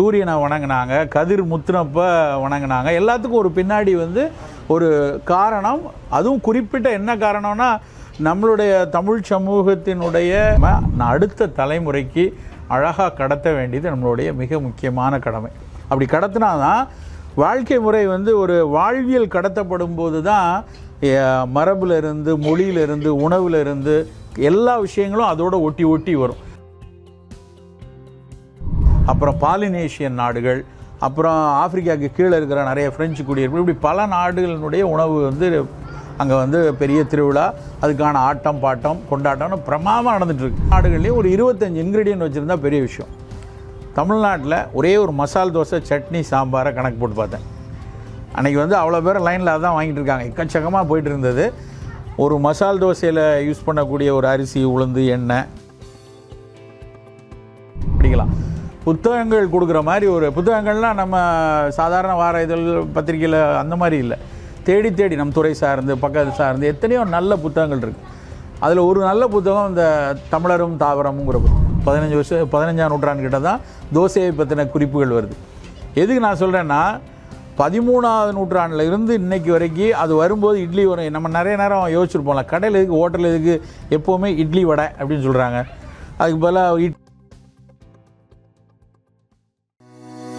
சூரியனை வணங்கினாங்க கதிர் முத்துனப்ப வணங்கினாங்க. எல்லாத்துக்கும் ஒரு பின்னாடி வந்து ஒரு காரணம். அதுவும் குறிப்பிட்ட என்ன காரணம்னா நம்மளுடைய தமிழ் சமூகத்தினுடைய அடுத்த தலைமுறைக்கு அழகாக கடத்த வேண்டியது நம்மளுடைய மிக முக்கியமான கடமை. அப்படி கடத்தினாதான் வாழ்க்கை முறை வந்து ஒரு வாழ்வியல் கடத்தப்படும் போது தான் மரபுலேருந்து மொழியிலிருந்து இருந்து எல்லா விஷயங்களும் அதோடு ஒட்டி ஒட்டி வரும். அப்புறம் பாலினேஷியன் நாடுகள் அப்புறம் ஆப்பிரிக்காவுக்கு கீழே இருக்கிற நிறைய ஃப்ரெஞ்சு குடியிருப்பு இப்படி பல நாடுகளினுடைய உணவு வந்து அங்கே வந்து பெரிய திருவிழா அதுக்கான ஆட்டம் பாட்டம் கொண்டாட்டம்னு பிரமாதமாக நடந்துகிட்ருக்கு நாடுகள்லேயும் ஒரு இருபத்தஞ்சு இன்க்ரீடியன்ட் வச்சுருந்தா பெரிய விஷயம். தமிழ்நாட்டில் ஒரே ஒரு மசால் தோசை சட்னி சாம்பாரை கணக்கு போட்டு பார்த்தேன். அன்றைக்கி வந்து அவ்வளோ பேர் லைனில் அதான் வாங்கிட்டு இருக்காங்க. எக்கச்சக்கமாக போயிட்டு இருந்தது. ஒரு மசால் தோசையில் யூஸ் பண்ணக்கூடிய ஒரு அரிசி உளுந்து எண்ணெய் புத்தகங்கள் கொடுக்குற மாதிரி ஒரு புத்தகங்கள்லாம் நம்ம சாதாரண வார இதழ் பத்திரிக்கையில் அந்த மாதிரி இல்லை. தேடி தேடி நம் துறை சார்ந்து பக்கத்து சார்ந்து எத்தனையோ நல்ல புத்தகங்கள் இருக்குது அதில் ஒரு நல்ல புத்தகம் இந்த தமிழரும் தாவரமுங்கிற பதினஞ்சு வருஷம் பதினஞ்சாம் நூற்றாண்டு கிட்ட தான் தோசையை பற்றின குறிப்புகள் வருது. எதுக்கு நான் சொல்கிறேன்னா பதிமூணாவது நூற்றாண்டில் இருந்து இன்னைக்கு வரைக்கும் அது வரும்போது இட்லி வரும். நம்ம நிறைய நேரம் யோசிச்சிருப்போம்ல கடையில் எதுக்கு ஹோட்டல் எதுக்கு எப்போவுமே இட்லி வடை அப்படின்னு சொல்கிறாங்க அதுக்கு பதிலாக இட்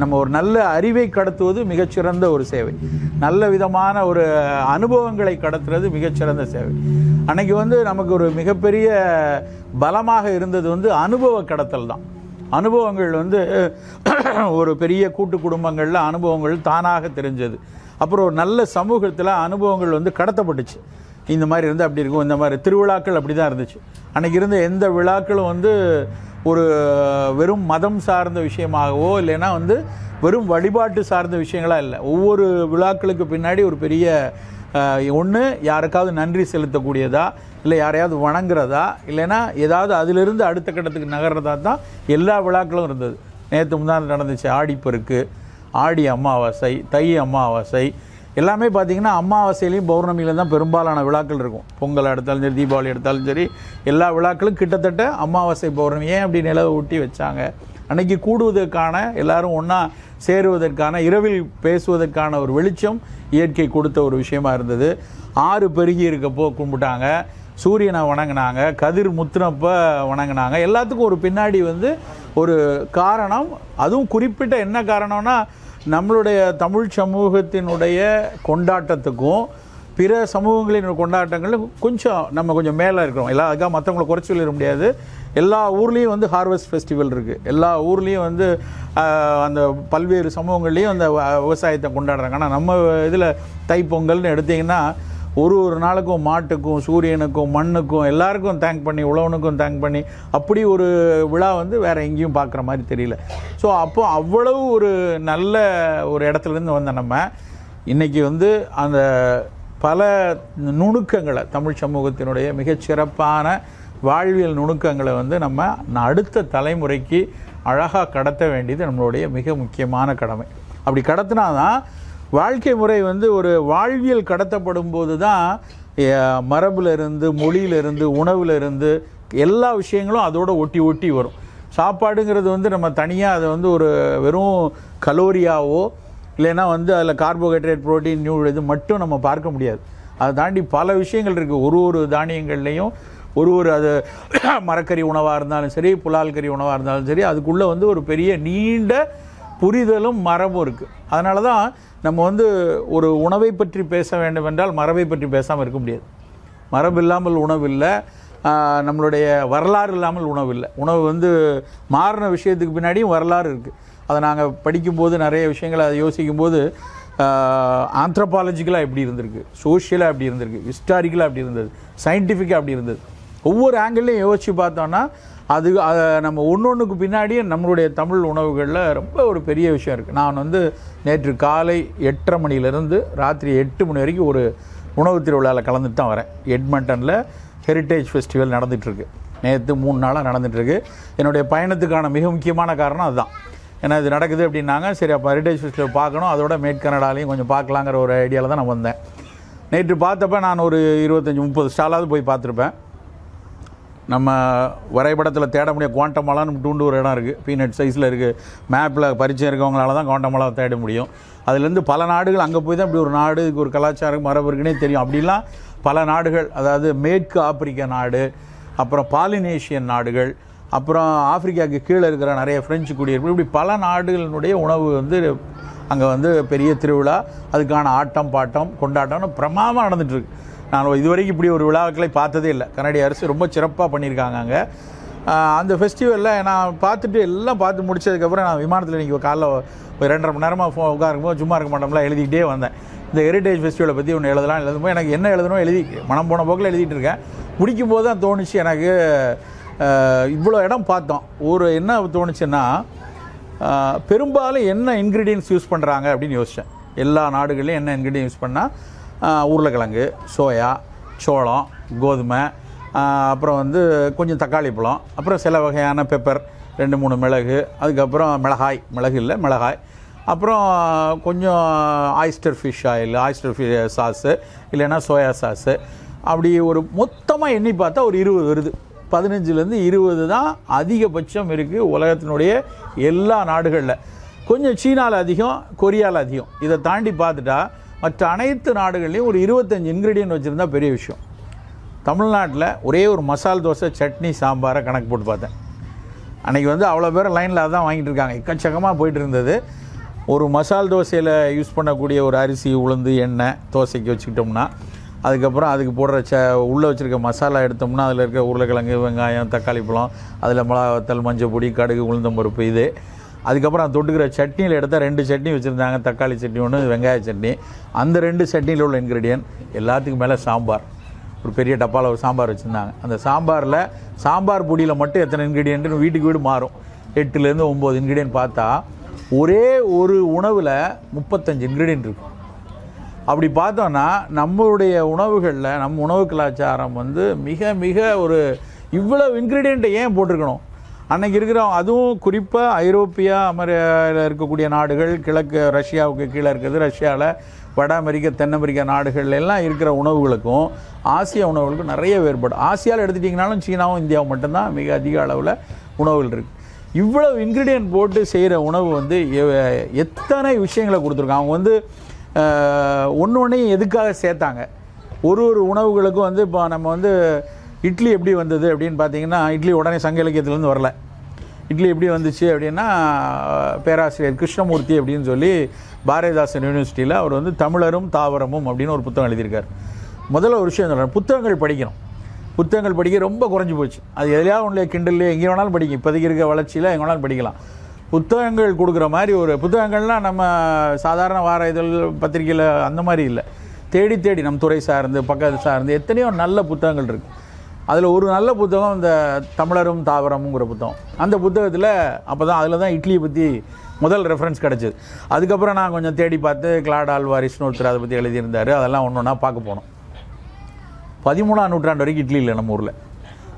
நம்ம ஒரு நல்ல அறிவை கடத்துவது மிகச்சிறந்த ஒரு சேவை. நல்ல விதமான ஒரு அனுபவங்களை கடத்துறது மிகச்சிறந்த சேவை. அன்னைக்கு வந்து நமக்கு ஒரு மிகப்பெரிய பலமாக இருந்தது வந்து அனுபவ கடத்தல் தான். அனுபவங்கள் வந்து ஒரு பெரிய கூட்டு குடும்பங்களில் அனுபவங்கள் தானாக தெரிஞ்சது. அப்புறம் ஒரு நல்ல சமூகத்தில் அனுபவங்கள் வந்து கடத்தப்பட்டுச்சு. இந்த மாதிரி இருந்தால் அப்படி இருக்கும் இந்த மாதிரி திருவிழாக்கள் அப்படி தான் இருந்துச்சு. அன்றைக்கி இருந்த எந்த விழாக்களும் வந்து ஒரு வெறும் மதம் சார்ந்த விஷயமாகவோ இல்லைன்னா வந்து வெறும் வழிபாட்டு சார்ந்த விஷயங்களா இல்லை. ஒவ்வொரு விழாக்களுக்கு பின்னாடி ஒரு பெரிய ஒன்று யாருக்காவது நன்றி செலுத்தக்கூடியதா இல்லை யாரையாவது வணங்குறதா இல்லைன்னா ஏதாவது அதிலிருந்து அடுத்த கட்டத்துக்கு நகர்றதா தான் எல்லா விழாக்களும் இருந்தது. நேற்று முந்தாண்டு நடந்துச்சு. ஆடிப்பெருக்கு ஆடி அமாவாசை தை அமாவாசை எல்லாமே பார்த்தீங்கன்னா அமாவாசையிலையும் பௌர்ணமியிலும் தான் பெரும்பாலான விழாக்கள் இருக்கும். பொங்கல் எடுத்தாலும் சரி தீபாவளி எடுத்தாலும் சரி எல்லா விழாக்களும் கிட்டத்தட்ட அமாவாசை பௌர்ணமி ஏன் அப்படி நிலவை ஊட்டி வச்சாங்க? அன்னைக்கு கூடுவதற்கான எல்லாரும் ஒன்றா சேருவதற்கான இரவில் பேசுவதற்கான ஒரு வெளிச்சம் இயற்கை கொடுத்த ஒரு விஷயமா இருந்தது. ஆறு பெருகி இருக்கப்போ கும்பிட்டாங்க. சூரியனை வணங்கினாங்க கதிர் முத்துனப்ப வணங்கினாங்க. எல்லாத்துக்கும் ஒரு பின்னாடி வந்து ஒரு காரணம். அதுவும் குறிப்பிட்ட என்ன காரணம்னா நம்மளுடைய தமிழ் சமூகத்தினுடைய கொண்டாட்டத்துக்கும் பிற சமூகங்களின் கொண்டாட்டங்களும் கொஞ்சம் நம்ம கொஞ்சம் மேலே இருக்கிறோம். எல்லா அதுக்காக மற்றவங்களை குறைச்சி சொல்லிட முடியாது. எல்லா ஊர்லேயும் வந்து ஹார்வெஸ்ட் ஃபெஸ்டிவல் இருக்குது எல்லா ஊர்லேயும் வந்து அந்த பல்வேறு சமூகங்கள்லேயும் அந்த விவசாயத்தை கொண்டாடுறாங்க. ஆனால் நம்ம இதில் தைப்பொங்கல்னு எடுத்தீங்கன்னா ஒரு ஒரு நாளுக்கும் மாட்டுக்கும் சூரியனுக்கும் மண்ணுக்கும் எல்லாருக்கும் தேங்க் பண்ணி உழவனுக்கும் தேங்க் பண்ணி அப்படி ஒரு விழா வந்து வேற எங்கேயும் பார்க்குற மாதிரி தெரியல. ஸோ அப்போ அவ்வளவு ஒரு நல்ல ஒரு இடத்துலேருந்து வந்த நம்ம. இன்னைக்கு வந்து அந்த பல நுணுக்கங்களை தமிழ் சமூகத்தினுடைய மிகச்சிறப்பான வாழ்வியல் நுணுக்கங்களை வந்து நம்ம அடுத்த தலைமுறைக்கு அழகாக கடத்த வேண்டியது நம்மளுடைய மிக முக்கியமான கடமை. அப்படி கடத்தினா தான் வாழ்க்கை முறை வந்து ஒரு வாழ்வியல் கடத்தப்படும் போது தான் மரபுலேருந்து மரபுல இருந்து இருந்து எல்லா விஷயங்களும் அதோட ஒட்டி ஒட்டி வரும். சாப்பாடுங்கிறது வந்து நம்ம தனியாக அதை வந்து ஒரு வெறும் கலோரியாவோ இல்லைன்னா வந்து அதில் கார்போஹைட்ரேட் ப்ரோட்டீன் நியூ இது மட்டும் நம்ம பார்க்க முடியாது. அதை தாண்டி பல விஷயங்கள் இருக்குது ஒரு ஒரு தானியங்கள்லேயும் ஒரு ஒரு அது மரக்கறி உணவாக இருந்தாலும் சரி புலால் கறி உணவாக இருந்தாலும் சரி அதுக்குள்ளே வந்து ஒரு பெரிய நீண்ட புரிதலும் மரபும் இருக்குது அதனால தான் நம்ம வந்து ஒரு உணவை பற்றி பேச வேண்டும் என்றால் மரபை பற்றி பேசாமல் இருக்க முடியாது. மரபு இல்லாமல் உணவு இல்லை. நம்மளுடைய வரலாறு இல்லாமல் உணவு இல்லை. உணவு வந்து மாறின விஷயத்துக்கு பின்னாடியும் வரலாறு இருக்குது அதை நாங்கள் படிக்கும்போது நிறைய விஷயங்களை அதை யோசிக்கும்போது ஆந்த்ரபாலஜிக்கலாக எப்படி இருந்திருக்கு? சோஷியலாக எப்படி இருந்திருக்கு? ஹிஸ்டாரிக்கலாக எப்படி இருந்தது? சயின்டிஃபிக்காக அப்படி இருந்தது? ஒவ்வொரு ஆங்கிள்லையும் யோசித்து பார்த்தோன்னா அது அதை நம்ம ஒன்று ஒன்றுக்கு பின்னாடியே நம்மளுடைய தமிழ் உணவுகளில் ரொம்ப ஒரு பெரிய விஷயம் இருக்குது நான் வந்து நேற்று காலை எட்டரை மணிலேருந்து ராத்திரி எட்டு மணி வரைக்கும் ஒரு உணவு திருவிழாவில் கலந்துட்டு தான் வரேன். எட்மண்டனில் ஹெரிட்டேஜ் ஃபெஸ்டிவல் நடந்துகிட்ருக்கு நேற்று மூணு நாளாக நடந்துகிட்ருக்கு என்னுடைய பயணத்துக்கான மிக முக்கியமான காரணம் அதுதான். ஏன்னா இது நடக்குது அப்படின்னாங்க சரி அப்போ ஹெரிட்டேஜ் ஃபெஸ்டிவல் பார்க்கணும். அதோட மேட் கனடாலையும் கொஞ்சம் பார்க்கலாங்கிற ஒரு ஐடியாவில் தான் நான் வந்தேன். நேற்று பார்த்தப்ப நான் ஒரு இருபத்தஞ்சி முப்பது ஸ்டாலாவது போய் பார்த்துருப்பேன். நம்ம வரைபடத்தில் தேட முடியும் குவாண்டமலான்னு டூண்டு ஒரு இடம் இருக்குது பீனட் சைஸில் இருக்குது மேப்பில் பரிச்சயம் இருக்கவங்களால தான் குவாண்டமலா தேட முடியும். அதுலேருந்து பல நாடுகள் அங்கே போய் தான் இப்படி ஒரு நாடு இதுக்கு ஒரு கலாச்சாரம் மரபு இருக்குன்னே தெரியும். அப்படிலாம் பல நாடுகள் அதாவது மேற்கு ஆப்பிரிக்க நாடு அப்புறம் பாலினேஷியன் நாடுகள் அப்புறம் ஆப்பிரிக்காவுக்கு கீழே இருக்கிற நிறைய ஃப்ரெஞ்சு குடியிருப்பு இப்படி பல நாடுகளினுடைய உணவு வந்து அங்கே வந்து பெரிய திருவிழா. அதுக்கான ஆட்டம் பாட்டம் கொண்டாட்டம்னு பிரமாதமாக நடந்துட்டுருக்கு நான் இதுவரைக்கும் இப்படி ஒரு விழாக்களை பார்த்ததே இல்லை. கனடிய அரசு ரொம்ப சிறப்பாக பண்ணியிருக்காங்க அங்கே. அந்த ஃபெஸ்டிவலில் நான் பார்த்துட்டு எல்லாம் பார்த்து முடிச்சதுக்கப்புறம் நான் விமானத்தில் இன்றைக்கி காலைல ஒரு ரெண்டரை மணி நேரமாக ஃபோ உட்காருக்கும்போது சும்மா இருக்க மாட்டோம்லாம் எழுதிக்கிட்டே வந்தேன். இந்த ஹெரிட்டேஜ் ஃபெஸ்டிவலை பற்றி ஒன்று எழுதலாம் எழுதும்போது எனக்கு என்ன எழுதணும் எழுதி மனம் போன போக்கில் எழுதிட்டு இருக்கேன். முடிக்கும் போது தான் தோணுச்சு எனக்கு இவ்வளோ இடம் பார்த்தோம். ஒரு என்ன தோணுச்சுன்னா பெரும்பாலும் என்ன இன்க்ரீடியன்ஸ் யூஸ் பண்ணுறாங்க அப்படின்னு யோசித்தேன் எல்லா நாடுகள்லையும் என்ன இன்க்ரீடியன்ஸ் யூஸ் பண்ணால் உருளைக்கிழங்கு சோயா சோளம் கோதுமை அப்புறம் வந்து கொஞ்சம் தக்காளி பழம் அப்புறம் சில வகையான பெப்பர் ரெண்டு மூணு மிளகு அதுக்கப்புறம் மிளகாய் மிளகு இல்லை மிளகாய். அப்புறம் கொஞ்சம் oyster fish oil oyster fish sauce இல்லைன்னா சோயா சாஸு அப்படி ஒரு மொத்தமாக எண்ணி பார்த்தா ஒரு இருபது வருது. பதினஞ்சுலேருந்து இருபது தான் அதிகபட்சம் இருக்குது உலகத்தினுடைய எல்லா நாடுகளில். கொஞ்சம் சீனாவில் அதிகம் கொரியாவில் அதிகம். இதை தாண்டி பார்த்துட்டா மற்ற அனைத்து நாடுகள்லையும் ஒரு இருபத்தஞ்சி இன்க்ரீடியன்ட் வச்சுருந்தா பெரிய விஷயம். தமிழ்நாட்டில் ஒரே ஒரு மசால் தோசை சட்னி சாம்பாரை கணக்கு போட்டு பார்த்தேன். அன்றைக்கி வந்து அவ்வளோ பேர் லைனில் அதான் வாங்கிட்டு இருக்காங்க. எக்கச்சக்கமாக போயிட்டு இருந்தது. ஒரு மசால் தோசையில் யூஸ் பண்ணக்கூடிய ஒரு அரிசி உளுந்து எண்ணெய் தோசைக்கு வச்சுக்கிட்டோம்னா அதுக்கப்புறம் அதுக்கு போடுற ச உள்ளே வச்சுருக்க மசாலா எடுத்தோம்னா அதில் இருக்க உருளைக்கிழங்கு வெங்காயம் தக்காளி பழம் அதில் மிளகாத்தல் மஞ்சள் பொடி கடுகு உளுந்தம்பருப்பு இது. அதுக்கப்புறம் அந்த தொட்டுக்கிற சட்னியில் எடுத்தால் ரெண்டு சட்னி வச்சுருந்தாங்க. தக்காளி சட்னி ஒன்று வெங்காய சட்னி. அந்த ரெண்டு சட்னியில் உள்ள இன்க்ரீடியன்ட் எல்லாத்துக்கும் மேலே சாம்பார். ஒரு பெரிய டப்பாவில் ஒரு சாம்பார் வச்சுருந்தாங்க. அந்த சாம்பாரில் சாம்பார் பொடியில் மட்டும் எத்தனை இன்க்ரீடியன்ட்னு வீட்டுக்கு வீடு மாறும். எட்டுலேருந்து ஒம்பது இன்க்ரீடியன்ட் பார்த்தா ஒரே ஒரு உணவில் முப்பத்தஞ்சு இன்க்ரீடியன்ட் இருக்கும். அப்படி பார்த்தோன்னா நம்மளுடைய உணவுகளில் நம்ம உணவு கலாச்சாரம் வந்து மிக மிக ஒரு இவ்வளவு இன்க்ரீடியண்ட்டை ஏன் போட்டிருக்கணும்? அன்னைக்கு இருக்கிற அதுவும் குறிப்பாக ஐரோப்பியா அமெரிக்காவில் இருக்கக்கூடிய நாடுகள் கிழக்கு ரஷ்யாவுக்கு கீழே இருக்கிறது ரஷ்யாவில் வட அமெரிக்க தென் அமெரிக்க நாடுகள் எல்லாம் இருக்கிற உணவுகளுக்கும் ஆசிய உணவுகளுக்கும் நிறைய வேறுபாடு. ஆசியாவில் எடுத்துட்டிங்கனாலும் சீனாவும் இந்தியாவும் மட்டும்தான் மிக அதிக அளவில் உணவுகள் இருக்குது இவ்வளவு இன்க்ரீடியன்ட் போட்டு செய்கிற உணவு வந்து எ- எத்தனை விஷயங்களை கொடுத்துருக்காங்க அவங்க வந்து ஒன்று ஒன்றையும் எதுக்காக சேர்த்தாங்க? ஒரு ஒரு உணவுகளுக்கும் வந்து இப்போ நம்ம வந்து இட்லி எப்படி வந்தது அப்படின்னு பார்த்தீங்கன்னா இட்லி உடனே சங்க இலக்கியத்துலேருந்து வரல. இட்லி எப்படி வந்துச்சு அப்படின்னா பேராசிரியர் கிருஷ்ணமூர்த்தி அப்படின்னு சொல்லி பாரதிதாசன் யூனிவர்சிட்டியில் அவர் வந்து தமிழரும் தாவரமும் அப்படின்னு ஒரு புத்தகம் எழுதியிருக்கார். முதல்ல ஒரு விஷயம் சொல்கிறேன் புத்தகங்கள் படிக்கணும். புத்தகங்கள் படிக்க ரொம்ப குறைஞ்சி போச்சு. அது எதையாவது ஒன்றிய கிண்டல்லே எங்கே வேணாலும் படிக்கும் இப்போதைக்கு இருக்க வளர்ச்சியில் எங்கே வேணாலும் படிக்கலாம். புத்தகங்கள் கொடுக்குற மாதிரி ஒரு புத்தகங்கள்லாம் நம்ம சாதாரண வார இதழ் பத்திரிக்கையில் அந்த மாதிரி இல்லை. தேடி தேடி நம் துறை சார்ந்து பக்கத்து சார்ந்து எத்தனையோ நல்ல புத்தகங்கள் இருக்குது அதில் ஒரு நல்ல புத்தகம் இந்த தமிழரும் தாவரமுங்கிற புத்தகம். அந்த புத்தகத்தில் அப்போ தான் அதில் தான் இட்லியை பற்றி முதல் ரெஃபரன்ஸ் கிடச்சிது. அதுக்கப்புறம் நான் கொஞ்சம் தேடி பார்த்து கிளாட் ஆல்வாரிஸ்னு ஒருத்தர் அதை பற்றி எழுதியிருந்தார். அதெல்லாம் ஒன்று ஒன்றா பார்க்க போனோம். பதிமூணாம் நூற்றாண்டு வரைக்கும் இட்லி இல்லை நம்ம ஊரில்.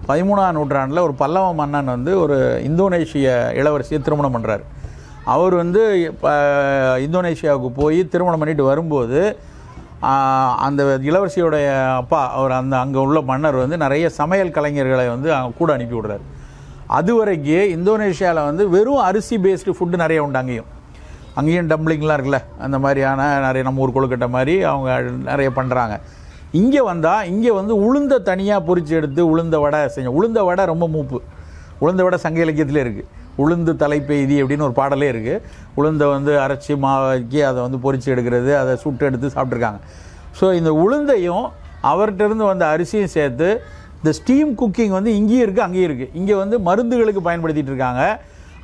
பதிமூணாம் நூற்றாண்டில் ஒரு பல்லவ மன்னன் வந்து ஒரு இந்தோனேஷிய இளவரசியை திருமணம் பண்ணுறாரு அவர் வந்து இப்போ இந்தோனேஷியாவுக்கு போய் திருமணம் பண்ணிட்டு வரும்போது அந்த இளவரசியோடைய அப்பா அவர் அந்த அங்கே உள்ள மன்னர் வந்து நிறைய சமையல் கலைஞர்களை வந்து அவங்க கூட அனுப்பி விடுறாரு. அது வரைக்கும் இந்தோனேஷியாவில் வந்து வெறும் அரிசி பேஸ்டு ஃபுட்டு நிறைய உண்டு அங்கேயும். அங்கேயும் டம்ளிங்லாம் இருக்குல்ல அந்த மாதிரியான நிறைய நம்ம ஊர் கொழுக்கட்டை மாதிரி அவங்க நிறைய பண்ணுறாங்க இங்கே வந்தால் இங்கே வந்து உளுந்த தனியாக பொறிச்சு எடுத்து உளுந்த வடை செஞ்சோம் உளுந்த வடை ரொம்ப மூப்பு. உளுந்த வடை சங்க இலக்கியத்திலே இருக்குது உளுந்து தலைப்பெய்தி அப்படின்னு ஒரு பாடலே இருக்குது உளுந்தை வந்து அரைச்சி மாவாக்கி அதை வந்து பொறிச்சு எடுக்கிறது அதை சுட்டு எடுத்து சாப்பிட்ருக்காங்க ஸோ இந்த உளுந்தையும் அவர்கிட்ட இருந்து வந்த அரிசியும் சேர்த்து இந்த ஸ்டீம் குக்கிங் வந்து இங்கேயும் இருக்குது அங்கேயும் இருக்குது இங்கே வந்து மருந்துகளுக்கு பயன்படுத்திட்டு இருக்காங்க.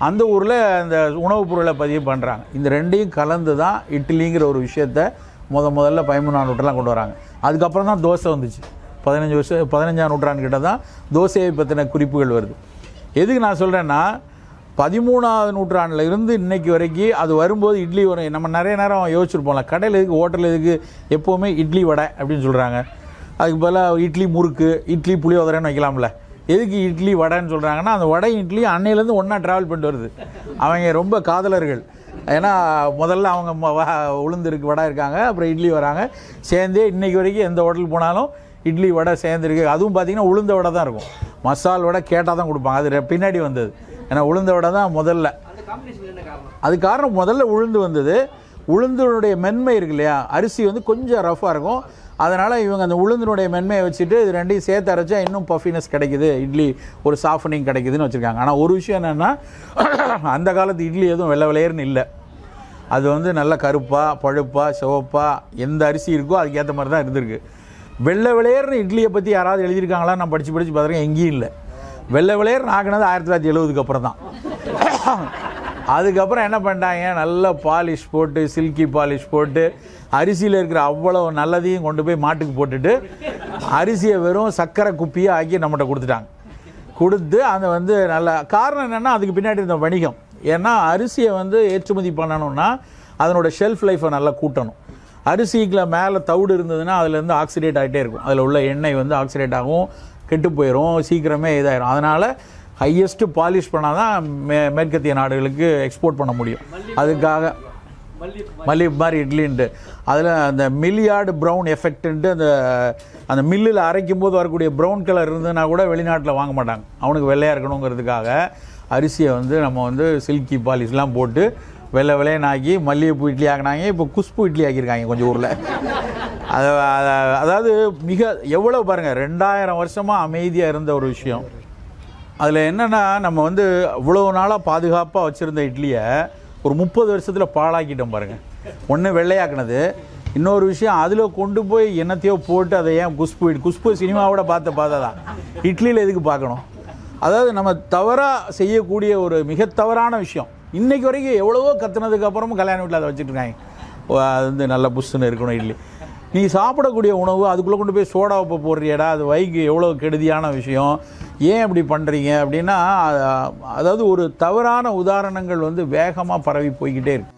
அந்த ஊரில் அந்த உணவுப் பொருளை பதிவு பண்ணுறாங்க இந்த ரெண்டையும் கலந்து தான் இட்லிங்கிற ஒரு விஷயத்த முத முதல்ல பதிமூணாம் நூற்றெல்லாம் கொண்டு வராங்க. அதுக்கப்புறம் தான் தோசை வந்துச்சு. பதினஞ்சு வருஷம் பதினஞ்சாம் நூற்றாண்டு கிட்ட தான் தோசையை பற்றின குறிப்புகள் வருது. எதுக்கு நான் சொல்கிறேன்னா பதிமூணாவது நூற்றாண்டில் இருந்து இன்னைக்கு வரைக்கும் அது வரும்போது இட்லி வரும். நம்ம நிறைய நேரம் யோசிச்சிருப்போம்ல கடையில் எதுக்கு ஹோட்டல் எதுக்கு எப்போவுமே இட்லி வடை அப்படின்னு சொல்கிறாங்க அதுக்கு பதிலாக இட்லி முறுக்கு இட்லி புளியோதரைன்னு வைக்கலாம்ல. எதுக்கு இட்லி வடைன்னு சொல்கிறாங்கன்னா அந்த வடை இட்லி அன்னையிலேருந்து ஒன்றா ட்ராவல் பண்ணிட்டு வருது. அவங்க ரொம்ப காதலர்கள். ஏன்னா முதல்ல அவங்க உளுந்துருக்கு வ- உளுந்து வடை இருக்காங்க அப்புறம் இட்லி வராங்க. சேர்ந்தே இன்னைக்கு வரைக்கும் எந்த ஹோட்டலுக்கு போனாலும் இட்லி வடை சேர்ந்துருக்கு. அதுவும் பார்த்தீங்கன்னா உளுந்த வடை தான் இருக்கும். மசால் வடை கேட்டால் தான் கொடுப்பாங்க. அது பின்னாடி வந்தது. ஏன்னா உளுந்த வடை தான் முதல்ல. அது காரணம் முதல்ல உளுந்து வந்தது. உளுந்தினுடைய மென்மை இருக்கு இல்லையா? அரிசி வந்து கொஞ்சம் ரஃப்பாக இருக்கும். அதனால் இவங்க அந்த உளுந்தினுடைய மென்மையை வச்சுட்டு இது ரெண்டையும் சேர்த்து அரைச்சா இன்னும் பஃபினஸ் கிடைக்குது. இட்லி ஒரு சாஃபனிங் கிடைக்குதுன்னு வச்சுருக்காங்க. ஆனால் ஒரு விஷயம் என்னென்னா அந்த காலத்து இட்லி எதுவும் வெள்ளை வெளையர்னு இல்லை. அது வந்து நல்ல கருப்பாக பழுப்பாக சிவப்பாக எந்த அரிசி இருக்கோ அதுக்கேற்ற மாதிரி தான் இருந்திருக்கு. வெள்ளை விளையர்னு இட்லியை பற்றி யாராவது எழுதியிருக்காங்களா? நான் படித்து படித்து பார்த்துருக்கேன். எங்கேயும் இல்லை. வெள்ளை விளையர் நாக்குனது ஆயிரத்தி தொள்ளாயிரத்தி எழுபதுக்கு அப்புறம் தான் அதுக்கப்புறம் என்ன பண்ணிட்டாங்க? நல்ல பாலிஷ் போட்டு சில்கி பாலிஷ் போட்டு அரிசியில் இருக்கிற அவ்வளோ நல்லதையும் கொண்டு போய் மாட்டுக்கு போட்டுட்டு அரிசியை வெறும் சர்க்கரை குப்பியாக ஆக்கி நம்மகிட்ட கொடுத்துட்டாங்க. கொடுத்து அதை வந்து நல்ல காரணம் என்னென்னா அதுக்கு பின்னாடி இருந்த வணிகம். ஏன்னா அரிசியை வந்து ஏற்றுமதி பண்ணணும்னா அதனோட ஷெல்ஃப் லைஃப்பை நல்லா கூட்டணும். அரிசிக்குள்ள மேலே தவிடு இருந்ததுன்னா அதுலேருந்து ஆக்சிடேட் ஆகிட்டே இருக்கும். அதில் உள்ள எண்ணெய் வந்து ஆக்சிடேட் ஆகும். கெட்டு போயிடும் சீக்கிரமே இதாயிரும். அதனால் ஹையஸ்ட்டு பாலிஷ் பண்ணால் தான் மே மேற்கத்திய நாடுகளுக்கு எக்ஸ்போர்ட் பண்ண முடியும். அதுக்காக மல்லிகை மாதிரி இட்லின்ட்டு. அதில் அந்த மில்லியார்டு ப்ரௌன் எஃபெக்ட்டுன்ட்டு அந்த அந்த மில்லில் அரைக்கும் போது வரக்கூடிய ப்ரௌன் கலர் இருந்ததுன்னா கூட வெளிநாட்டில் வாங்க மாட்டாங்க. அவனுக்கு வெள்ளையாக இருக்கணுங்கிறதுக்காக அரிசியை வந்து நம்ம வந்து சில்கி பாலிஷ்லாம் போட்டு வெள்ளை வெள்ளையன் ஆக்கி மல்லிகைப்பூ இட்லி ஆக்கினாங்க இப்போ குஷ்பு இட்லி ஆக்கியிருக்காங்க கொஞ்சம் ஊரில். அது அதாவது மிக எவ்வளோ பாருங்கள் ரெண்டாயிரம் வருஷமாக அமைதியாக இருந்த ஒரு விஷயம். அதில் என்னென்னா நம்ம வந்து இவ்வளோ நாளாக பாதுகாப்பாக வச்சுருந்த இட்லியை ஒரு முப்பது வருஷத்தில் பாழாக்கிட்டோம் பாருங்கள் ஒன்று வெள்ளையாக்குனது இன்னொரு விஷயம் அதில் கொண்டு போய் என்னத்தையோ போட்டு அதை ஏன் குஷ்பு குஷ்பு சினிமாவோட பார்த்த பார்த்தா தான். இட்லியில் எதுக்கு பார்க்கணும்? அதாவது நம்ம தவறாக செய்யக்கூடிய ஒரு மிக தவறான விஷயம். இன்றைக்கி வரைக்கும் எவ்வளவோ கத்துனதுக்கு அப்புறமும் கல்யாண வீட்டில் அதை வச்சுட்டு இருக்காங்க. அது வந்து நல்ல புஷ்ஷுன்னு இருக்கணும் இட்லி. நீ சாப்பிடக்கூடிய உணவு அதுக்குள்ளே கொண்டு போய் சோடா உப்பு போடுறியடா அது வைக்கு எவ்வளோ கெடுதியான விஷயம் ஏன் இப்படி பண்ணுறீங்க அப்படின்னா அதாவது ஒரு தவறான உதாரணங்கள் வந்து வேகமாக பரவி போய்கிட்டே இருக்குது